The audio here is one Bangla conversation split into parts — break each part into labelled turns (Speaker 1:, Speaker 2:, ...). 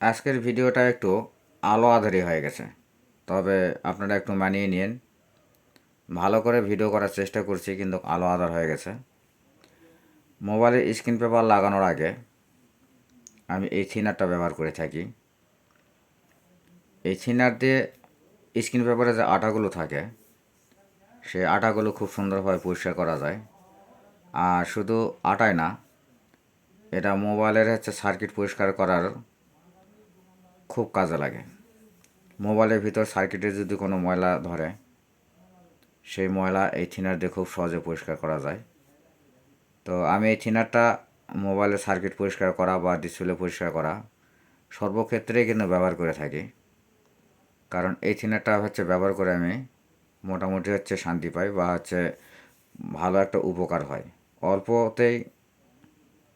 Speaker 1: আজকের ভিডিওটা একটু আলো আধারি হয়ে গেছে। তবে আপনারা একটু মানিয়ে নিন। ভালো করে ভিডিও করার চেষ্টা করছি, কিন্তু আলো আধার হয়ে গেছে। মোবাইলে স্ক্রিন পেপার লাগানোর আগে আমি এই থিনারটা ব্যবহার করে থাকি। এই থিনার দিয়ে স্ক্রিন পেপারে যে আটাগুলো থাকে, সেই আটাগুলো খুব সুন্দরভাবে পরিষ্কার করা যায়। আর শুধু আটায় না, এটা মোবাইলের হচ্ছে সার্কিট পরিষ্কার করার খুব কাজে লাগে। মোবাইলের ভিতর সার্কিটে যদি কোনো ময়লা ধরে, সেই ময়লা এই থিনার দিয়ে খুব সহজে পরিষ্কার করা যায়। তো আমি এই থিনারটা মোবাইলের সার্কিট পরিষ্কার করা বা ডিসপ্লে পরিষ্কার করা সর্বক্ষেত্রেই কিন্তু ব্যবহার করে থাকি। কারণ এই থিনারটা হচ্ছে ব্যবহার করে আমি মোটামুটি হচ্ছে শান্তি পাই বা হচ্ছে ভালো একটা উপকার হয়। অল্পতেই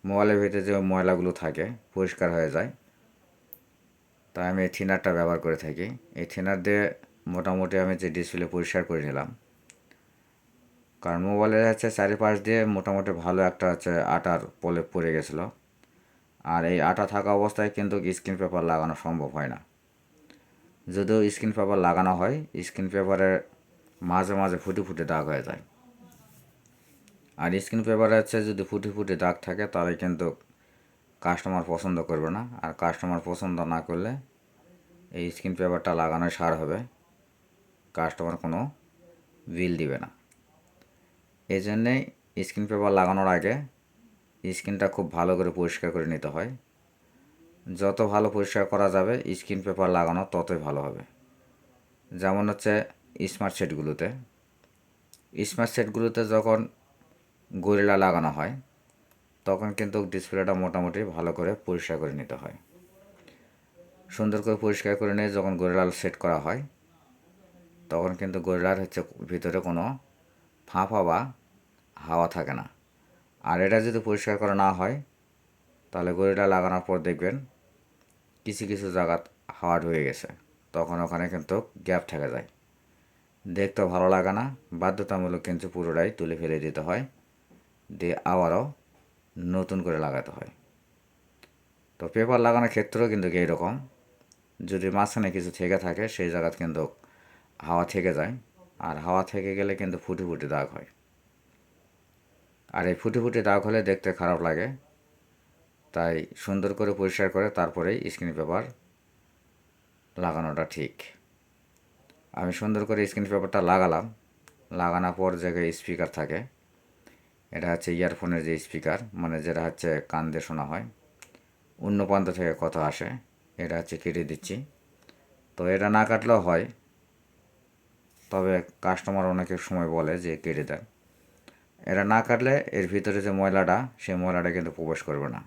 Speaker 1: মোবাইলের ভিতরে যে ময়লাগুলো থাকে, পরিষ্কার হয়ে যায়। তাই আমি এই থিনারটা ব্যবহার করে থাকি। এই থিনার দিয়ে মোটামুটি আমি যে ডিসপ্লে পরিষ্কার করে নিলাম। কারণ মোবাইলের হচ্ছে চারিপাশ দিয়ে মোটামুটি ভালো একটা হচ্ছে আটার প্রলেপ পড়ে গেছিল। আর এই আটা থাকা অবস্থায় কিন্তু স্ক্রিন পেপার লাগানো সম্ভব হয় না। যদিও স্ক্রিন পেপার লাগানো হয় স্ক্রিন পেপারে মাঝে মাঝে ফুটে ফুটে দাগ হয়ে যায়। আর স্ক্রিন পেপারে হচ্ছে যদি ফুটে ফুটে দাগ থাকে, তাহলে কিন্তু কাস্টমার পছন্দ করবে না। আর কাস্টমার পছন্দ না করলে এই স্ক্রিন পেপারটা লাগানো সার হবে। কাস্টমার কোনো বিল দিবে না। এই জন্যেই স্ক্রিন পেপার লাগানোর আগে স্ক্রিনটা খুব ভালো করে পরিষ্কার করে নিতে হয়। যত ভালো পরিষ্কার করা যাবে স্ক্রিন পেপার লাগানো ততই ভালো হবে। যেমন হচ্ছে স্মার্ট সেটগুলোতে। স্মার্ট সেটগুলোতে যখন গরিলা লাগানো হয়, তখন কিন্তু ডিসপ্লেটা মোটামুটি ভালো করে পরিষ্কার করে নিতে হয়। সুন্দর করে পরিষ্কার করে নিয়ে যখন গরিলাল সেট করা হয়, তখন কিন্তু গরিলার হচ্ছে ভিতরে কোনো ফাঁপা বা হাওয়া থাকে না। আর এটা যদি পরিষ্কার করা না হয়, তাহলে গরিলা লাগানোর পর দেখবেন কিছু কিছু জায়গা হাওয়া হয়ে গেছে। তখন ওখানে কিন্তু গ্যাপ থেকে যায়। দেখতেও ভালো লাগে না। বাধ্যতামূলক কিন্তু পুরোটাই তুলে ফেলে দিতে হয়। দিয়ে আবারও নতুন করে লাগাতে হয়। তো পেপার লাগানোর ক্ষেত্রেও কিন্তু এইরকম। যদি মাঝখানে কিছু থেকে থাকে, সেই জায়গাতে কিন্তু হাওয়া থেকে যায়। আর হাওয়া থেকে গেলে কিন্তু ফুটে ফুটে দাগ হয়। আর এই ফুটে ফুটে দাগ হলে দেখতে খারাপ লাগে। তাই সুন্দর করে পরিষ্কার করে তারপরেই স্ক্রিন পেপার লাগানোটা ঠিক। আমি সুন্দর করে স্ক্রিন পেপারটা লাগালাম। লাগানোর পর জায়গায় স্পিকার থাকে, এটা হচ্ছে ইয়ারফোনের যে স্পিকার মানে যেটা হচ্ছে কান দিয়ে শোনা হয়। অন্য প্রান্ত থেকে কথা আসে। এটা হচ্ছে কেটে দিচ্ছি। তো এটা না কাটলেও হয়। তবে কাস্টমার অনেকের সময় বলে যে কেটে দেন এটা না কাটলে এর ভিতরে যে ময়লাটা, সেই ময়লাটা কিন্তু প্রবেশ করবে না।